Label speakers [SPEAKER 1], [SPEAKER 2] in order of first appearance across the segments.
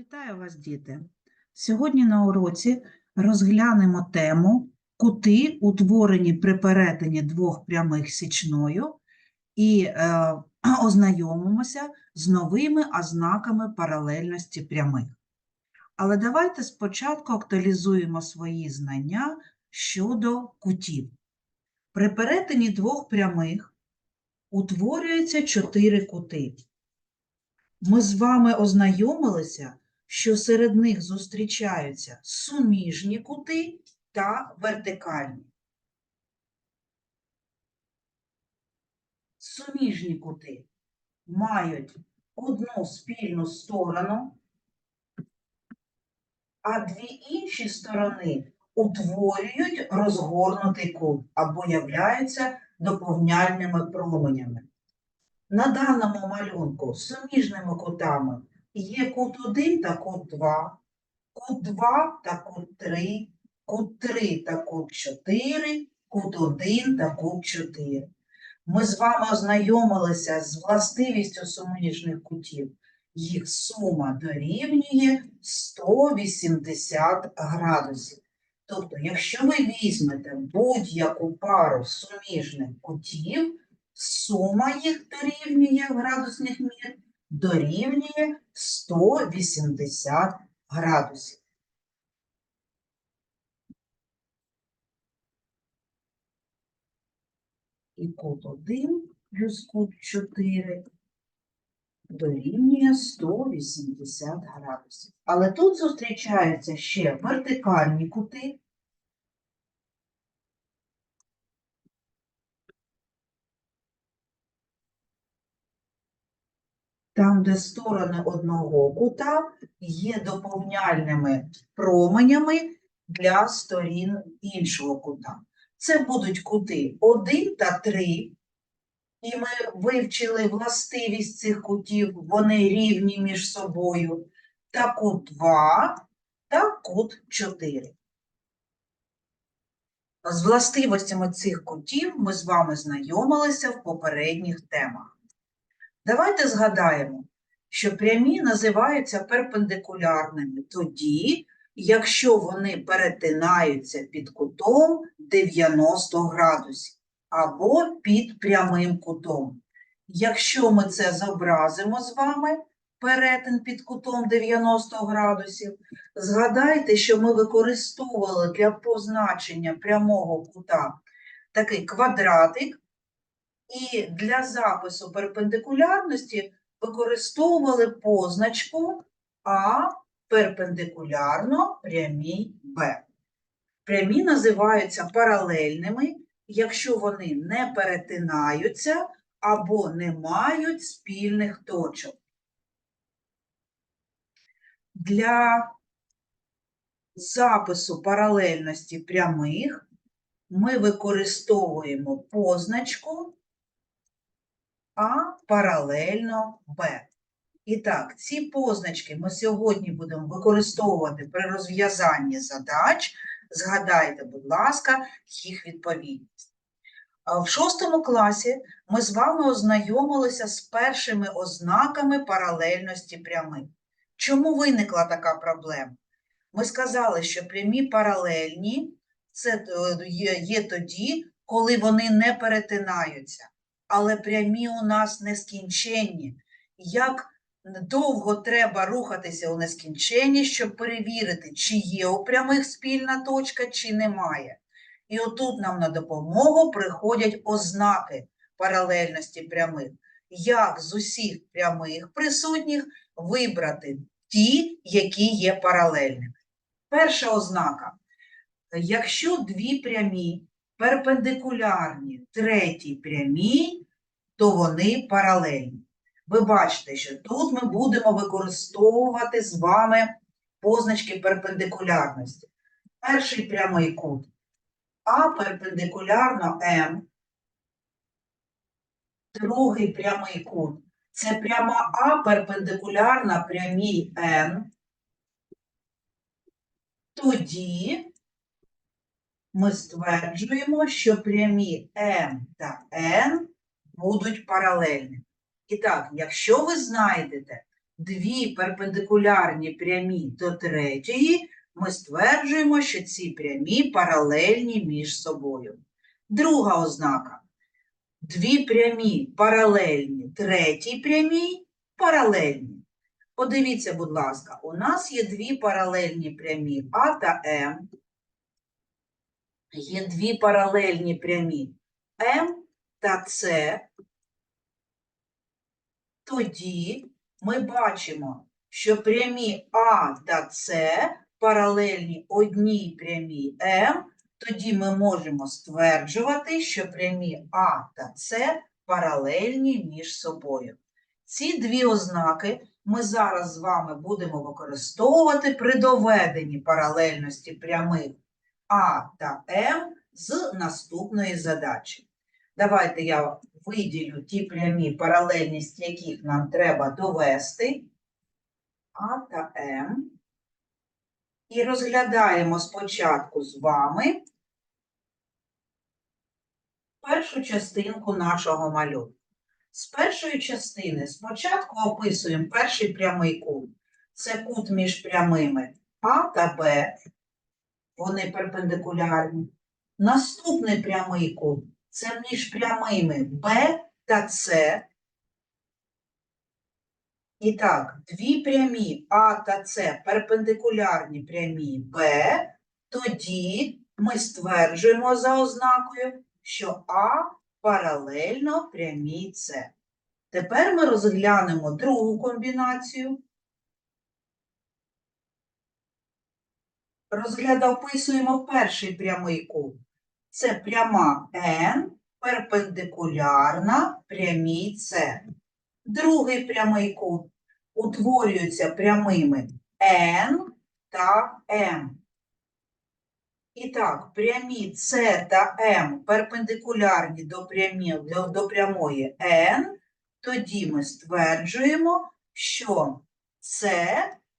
[SPEAKER 1] Вітаю вас, діти! Сьогодні на уроці розглянемо тему кути, утворені при перетині двох прямих січною, і е, ознайомимося з новими ознаками паралельності прямих. Але давайте спочатку актуалізуємо свої знання щодо кутів. При перетині двох прямих утворюється чотири кути. Ми з вами ознайомилися, що серед них зустрічаються суміжні кути та вертикальні. Суміжні кути мають одну спільну сторону, а дві інші сторони утворюють розгорнутий кут або являються доповняльними променями. На даному малюнку суміжними кутами є кут 1 та кут 2, кут 2 та кут 3, кут 3 та кут 4, кут 1 та кут 4. Ми з вами ознайомилися з властивістю суміжних кутів. Їх сума дорівнює 180 градусів. Тобто, якщо ви візьмете будь-яку пару суміжних кутів, сума їх дорівнює в градусних мір дорівнює 180 градусів. І кут 1 плюс кут 4 дорівнює 180 градусів. Але тут зустрічаються ще вертикальні кути, там, де сторони одного кута є доповняльними променями для сторін іншого кута. Це будуть кути 1 та 3, і ми вивчили властивість цих кутів, вони рівні між собою, та кут 2 та кут 4. З властивостями цих кутів ми з вами знайомилися в попередніх темах. Давайте згадаємо, що прямі називаються перпендикулярними тоді, якщо вони перетинаються під кутом 90 градусів або під прямим кутом. Якщо ми це зобразимо з вами, перетин під кутом 90 градусів, згадайте, що ми використовували для позначення прямого кута такий квадратик, і для запису перпендикулярності використовували позначку А перпендикулярно прямій Б. Прямі називаються паралельними, якщо вони не перетинаються або не мають спільних точок. Для запису паралельності прямих ми використовуємо позначку А паралельно Б. І так, ці позначки ми сьогодні будемо використовувати при розв'язанні задач. Згадайте, будь ласка, їх відповідність. В шостому класі ми з вами ознайомилися з першими ознаками паралельності прямих. Чому виникла така проблема? Ми сказали, що прямі паралельні це е, є, є тоді, коли вони не перетинаються. Але прямі у нас нескінченні. Як довго треба рухатися у нескінченні, щоб перевірити, чи є у прямих спільна точка, чи немає. І отут нам на допомогу приходять ознаки паралельності прямих. Як з усіх прямих присутніх вибрати ті, які є паралельними. Перша ознака. Якщо дві прямі перпендикулярні третій прямій, то вони паралельні. Ви бачите, що тут ми будемо використовувати з вами позначки перпендикулярності. Перший прямий кут А перпендикулярно М. Другий прямий кут це пряма А перпендикулярна прямій Н. Тоді ми стверджуємо, що прямі М та Н будуть паралельними. І так, якщо ви знайдете дві перпендикулярні прямі до третьої, ми стверджуємо, що ці прямі паралельні між собою. Друга ознака. Дві прямі паралельні третій прямій паралельні. Подивіться, будь ласка, у нас є дві паралельні прямі А та М. Є дві паралельні прямі М та С. Тоді ми бачимо, що прямі А та С паралельні одній прямій М, тоді ми можемо стверджувати, що прямі А та С паралельні між собою. Ці дві ознаки ми зараз з вами будемо використовувати при доведенні паралельності прямих А та М з наступної задачі. Давайте я виділю ті прямі, паралельність яких нам треба довести. А та М. І розглядаємо спочатку з вами першу частинку нашого малюнку. З першої частини спочатку описуємо перший прямий кут. Це кут між прямими А та Б. Вони перпендикулярні. Наступний прямий кут це між прямими Б та С. І так, дві прямі А та С перпендикулярні прямі Б, тоді ми стверджуємо за ознакою, що А паралельно прямій С. Тепер ми розглянемо другу комбінацію. Розгляда описуємо перший прямий кут. Це пряма N перпендикулярна прямій С. Другий прямий кут утворюється прямими N та M. І так, прямі С та М перпендикулярні до, прямі, до, до прямої N, тоді ми стверджуємо, що С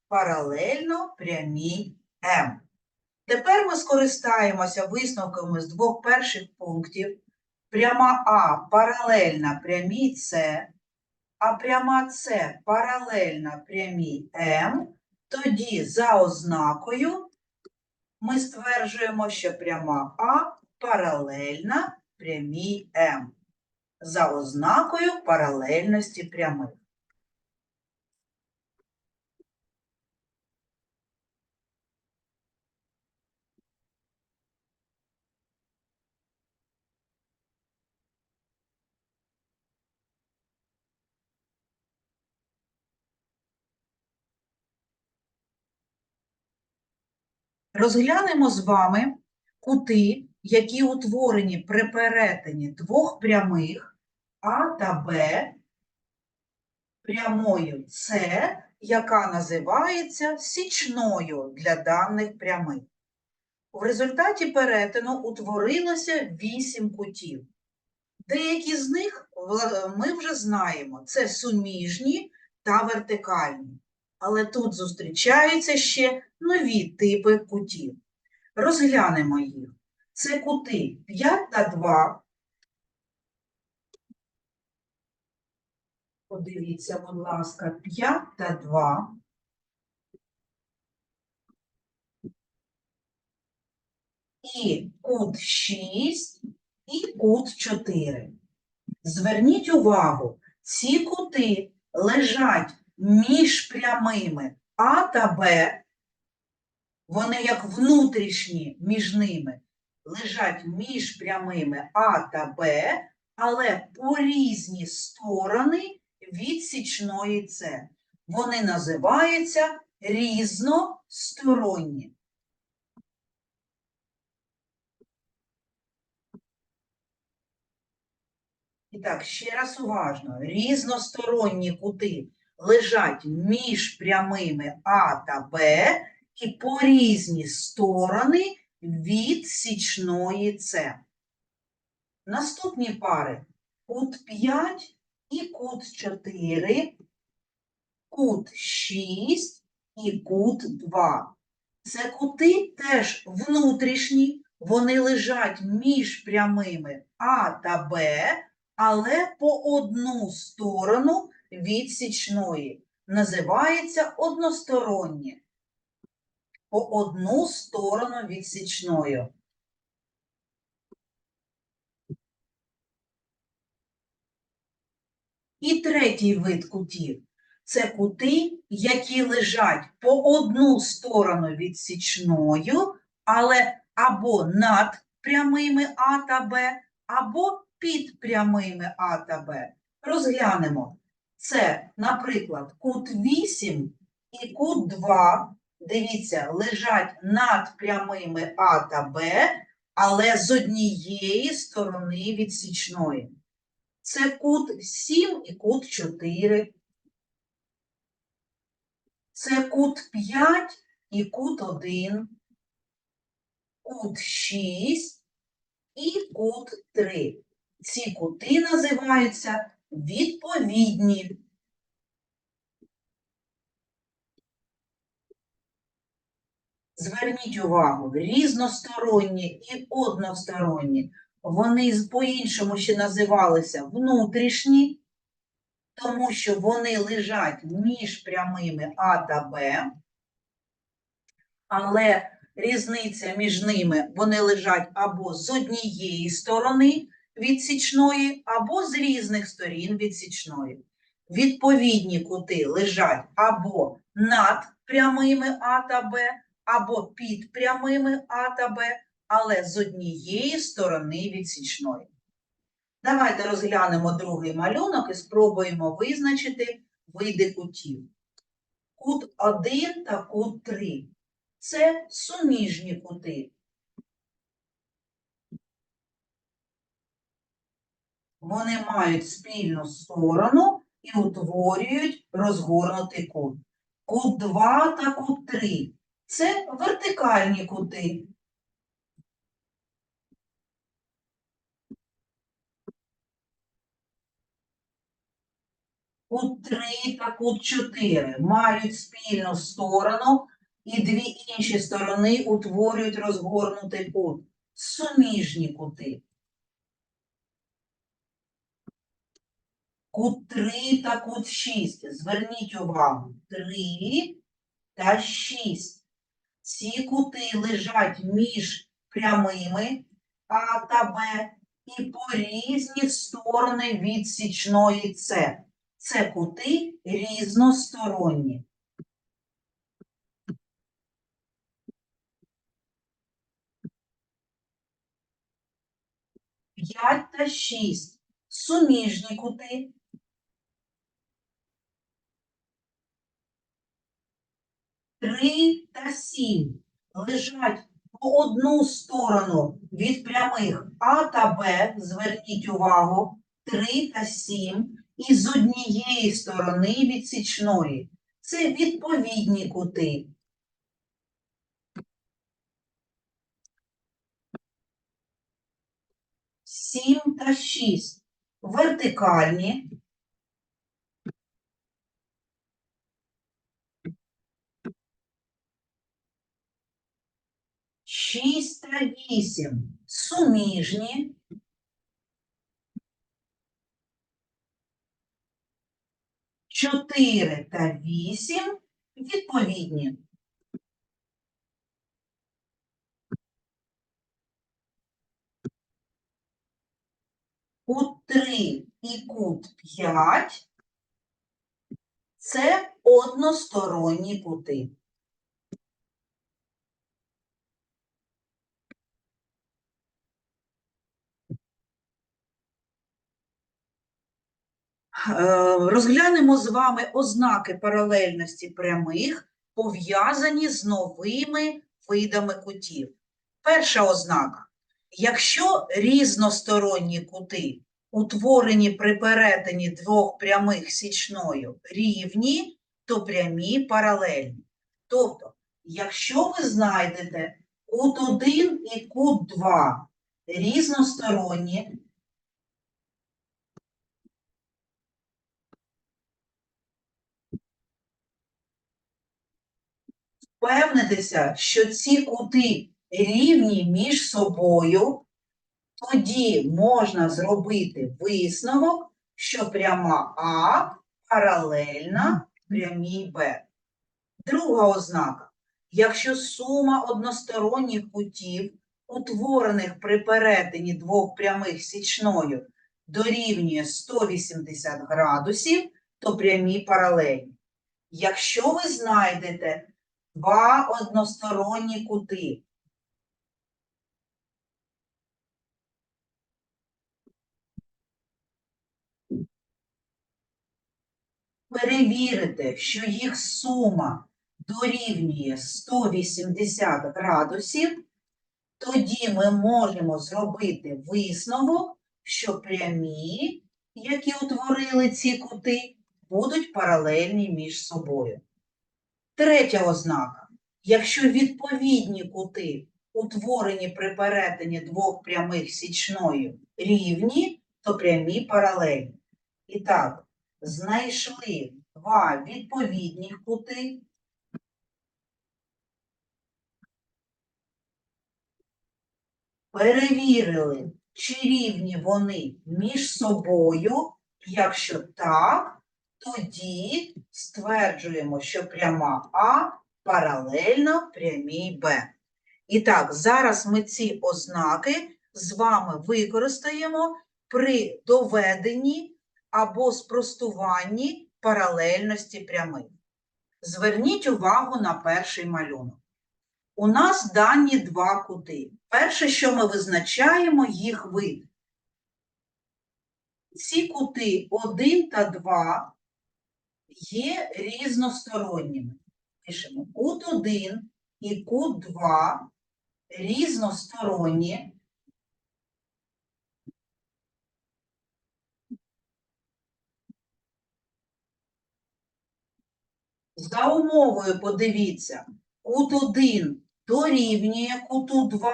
[SPEAKER 1] паралельно прямій М. Тепер ми скористаємося висновками з двох перших пунктів. Пряма А паралельна прямій С, а пряма С паралельна прямій М, тоді за ознакою ми стверджуємо, що пряма А паралельна прямій М. За ознакою паралельності прямих. Розглянемо з вами кути, які утворені при перетині двох прямих А та Б прямою С, яка називається січною для даних прямих. В результаті перетину утворилося вісім кутів. Деякі з них ми вже знаємо, це суміжні та вертикальні. Але тут зустрічаються ще нові типи кутів. Розглянемо їх. Це кути 5 та 2. Подивіться, будь ласка, 5 та 2. І кут 6 і кут 4. Зверніть увагу, ці кути лежать між прямими А та Б, вони як внутрішні між ними, лежать між прямими А та Б, але по різні сторони від січної С. Вони називаються різносторонні. І так, ще раз уважно. Різносторонні кути лежать між прямими А та Б і по різні сторони від січної С. Наступні пари кут 5 і кут 4, кут 6 і кут 2. Це кути теж внутрішні, вони лежать між прямими А та Б, але по одну сторону від січної. називається одностороннє. По одну сторону відсічною. І третій вид кутів це кути, які лежать по одну сторону відсічною, але або над прямими А та Б, або під прямими А та Б. Розглянемо. Це, наприклад, кут 8 і кут 2. Дивіться, лежать над прямими А та Б, але з однієї сторони відсічної. Це кут 7 і кут 4. Це кут 5 і кут 1. Кут 6 і кут 3. Ці кути називаються відповідні. Зверніть увагу, різносторонні і односторонні. Вони по-іншому ще називалися внутрішні, тому що вони лежать між прямими А та Б, але різниця між ними вони лежать або з однієї сторони відсічної, або з різних сторін відсічної. Відповідні кути лежать або над прямими А та Б, або під прямими А та Б, але з однієї сторони відсічної. Давайте розглянемо другий малюнок і спробуємо визначити види кутів. Кут 1 та кут 3 – це суміжні кути. Вони мають спільну сторону і утворюють розгорнутий кут. Кут 2 та кут 3 – це вертикальні кути. Кут 3 та кут 4 мають спільну сторону, і дві інші сторони утворюють розгорнутий кут. Суміжні кути. Кут 3 та кут 6. Зверніть увагу. 3 та 6. Ці кути лежать між прямими А та Б і по різні сторони від січної С. Це кути різносторонні. П'ять та шість суміжні кути. Три та сім лежать по одну сторону від прямих А та Б, зверніть увагу, 3 та 7, і з однієї сторони від січної. Це відповідні кути. Сім та шість вертикальні. Шість та вісім суміжні. Чотири та вісім відповідні. Кут 3 і кут 5 – це односторонні кути. Розглянемо з вами ознаки паралельності прямих, пов'язані з новими видами кутів. Перша ознака. Якщо різносторонні кути, утворені при перетині двох прямих січною, рівні, то прямі паралельні. Тобто, якщо ви знайдете кут 1 і кут 2 різносторонні, впевнитися, що ці кути рівні між собою, тоді можна зробити висновок, що пряма А паралельна прямій Б. Друга ознака. Якщо сума односторонніх кутів, утворених при перетині двох прямих січною, дорівнює 180 градусів, то прямі паралельні. Якщо ви знайдете два односторонні кути, перевірите, що їх сума дорівнює 180 градусів, тоді ми можемо зробити висновок, що прямі, які утворили ці кути, будуть паралельні між собою. Третя ознака. Якщо відповідні кути, утворені при перетині двох прямих січною, рівні, то прямі паралельні. І так, знайшли два відповідні кути. Перевірили, чи рівні вони між собою. Якщо так, тоді стверджуємо, що пряма А паралельна прямій Б. І так, зараз ми ці ознаки з вами використаємо при доведенні або спростуванні паралельності прямих. Зверніть увагу на перший малюнок. У нас дані два кути. Перше, що ми визначаємо, їх вид. Ці кути 1 та 2 є різносторонніми. Пишемо кут 1 і кут 2 різносторонні. За умовою, подивіться, кут 1 дорівнює куту 2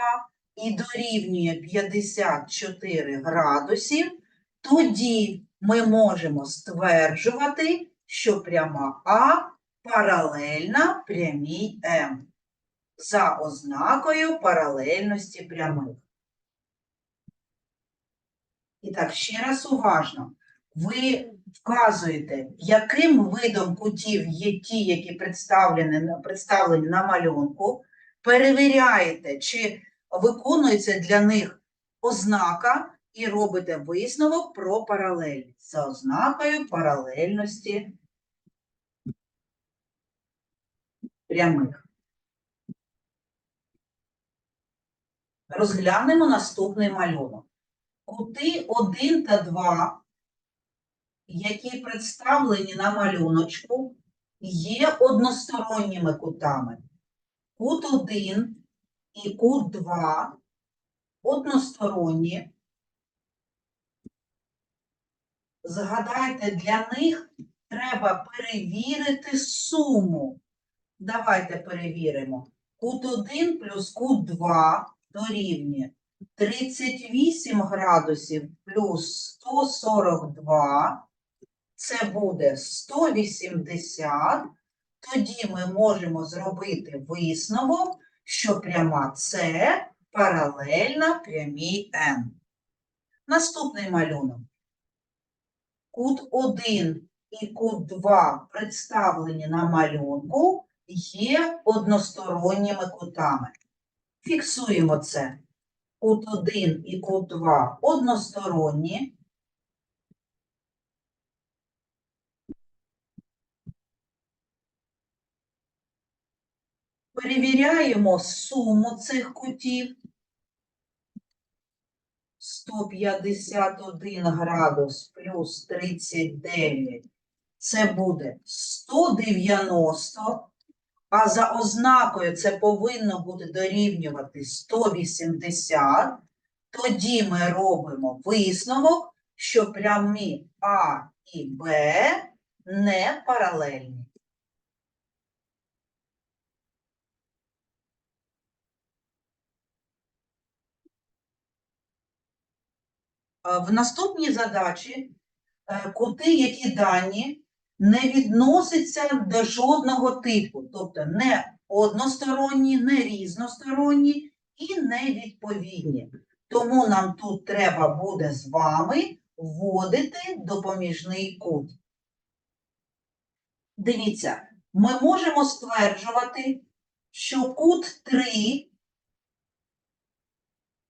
[SPEAKER 1] і дорівнює 54 градусів, тоді ми можемо стверджувати, що пряма А паралельна прямій М за ознакою паралельності прямих. І так, ще раз уважно. Ви вказуєте, яким видом кутів є ті, які представлені, представлені на малюнку, перевіряєте, чи виконується для них ознака, і робите висновок про паралельність за ознакою паралельності прямих. Розглянемо наступний малюнок. Кути 1 та 2 які представлені на малюночку, є односторонніми кутами. Кут 1 і кут 2 односторонні. Згадайте, для них треба перевірити суму. Давайте перевіримо. Кут 1 плюс кут 2 дорівнює 38 градусів плюс 142, це буде 180. Тоді ми можемо зробити висновок, що пряма С паралельна прямій Н. Наступний малюнок. Кут 1 і кут 2 представлені на малюнку є односторонніми кутами. Фіксуємо це кут 1 і кут 2 односторонні. Перевіряємо суму цих кутів. 151 градус плюс 39. Це буде 190. А за ознакою це повинно бути дорівнювати 180. Тоді ми робимо висновок, що прямі А і Б не паралельні. Е, В наступній задачі е, кути, які дані, не відносяться до жодного типу, тобто не односторонні, не різносторонні і не відповідні. Тому нам тут треба буде з вами вводити допоміжний кут. Дивіться, ми можемо стверджувати, що кут 3,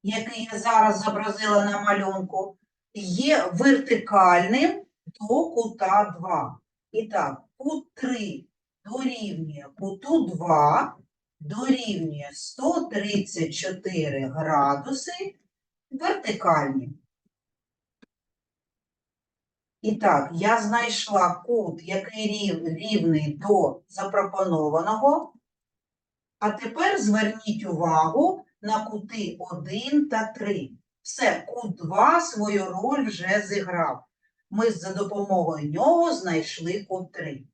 [SPEAKER 1] який я зараз зобразила на малюнку, є вертикальним до кута 2. І так, кут 3 дорівнює куту 2, дорівнює 134 градуси вертикальні. І так, я знайшла кут, який рів- рівний до запропонованого. А тепер зверніть увагу на кути 1 та 3. Все, кут 2 свою роль вже зіграв. Ми за допомогою нього знайшли кут 3.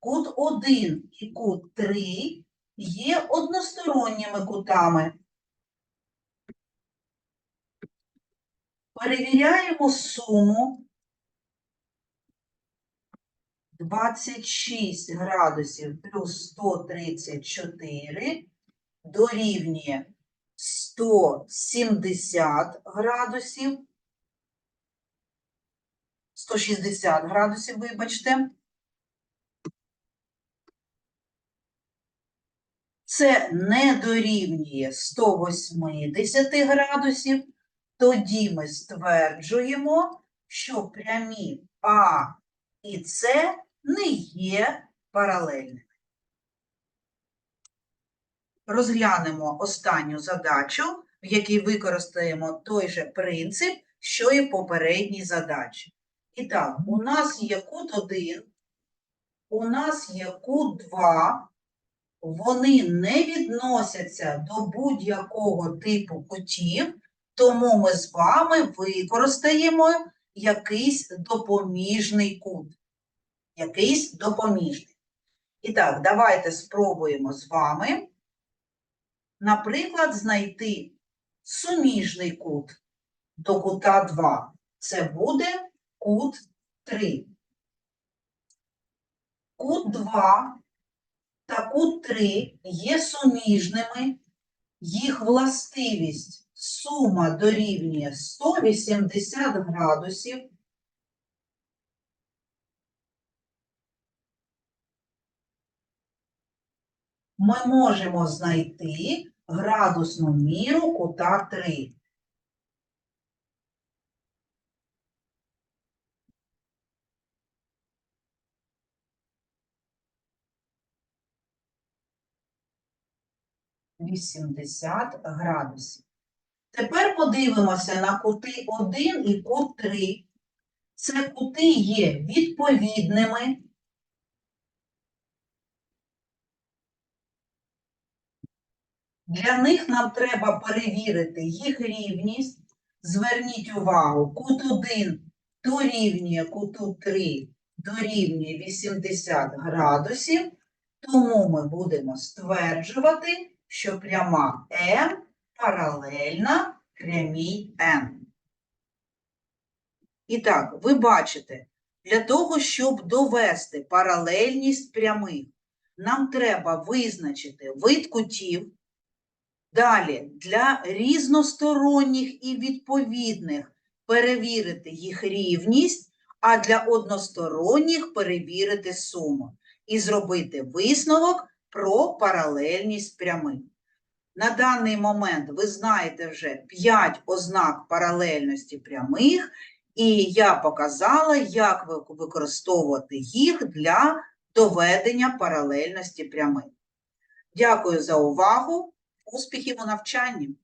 [SPEAKER 1] Кут 1 і кут 3 є односторонніми кутами. Перевіряємо суму 26 градусів плюс 134 дорівнює 170 градусів. 160 градусів, вибачте. Це не дорівнює 180 градусів. Тоді ми стверджуємо, що прямі А і С не є паралельними. Розглянемо останню задачу, в якій використаємо той же принцип, що і попередній задачі. І так, у нас є кут 1, у нас є кут 2, вони не відносяться до будь-якого типу кутів, тому ми з вами використаємо якийсь допоміжний кут. Якийсь допоміжний. І так, давайте спробуємо з вами, наприклад, знайти суміжний кут до кута 2. Це буде кут 3. Кут 2 та кут 3 є суміжними, їх властивість сума дорівнює 180 градусів. Ми можемо знайти градусну міру кута 3. Вісімдесят градусів. Тепер подивимося на кути 1 і кут 3. Це кути є відповідними. Для них нам треба перевірити їх рівність. Зверніть увагу, кут 1 дорівнює куту 3 дорівнює 80 градусів, тому ми будемо стверджувати, що пряма М паралельна прямій N. І так, ви бачите, для того, щоб довести паралельність прямих, нам треба визначити вид кутів. Далі, для різносторонніх і відповідних перевірити їх рівність, а для односторонніх перевірити суму і зробити висновок про паралельність прямих. На даний момент ви знаєте вже 5 ознак паралельності прямих, і я показала, як використовувати їх для доведення паралельності прямих. Дякую за увагу. Успіхів у навчанні!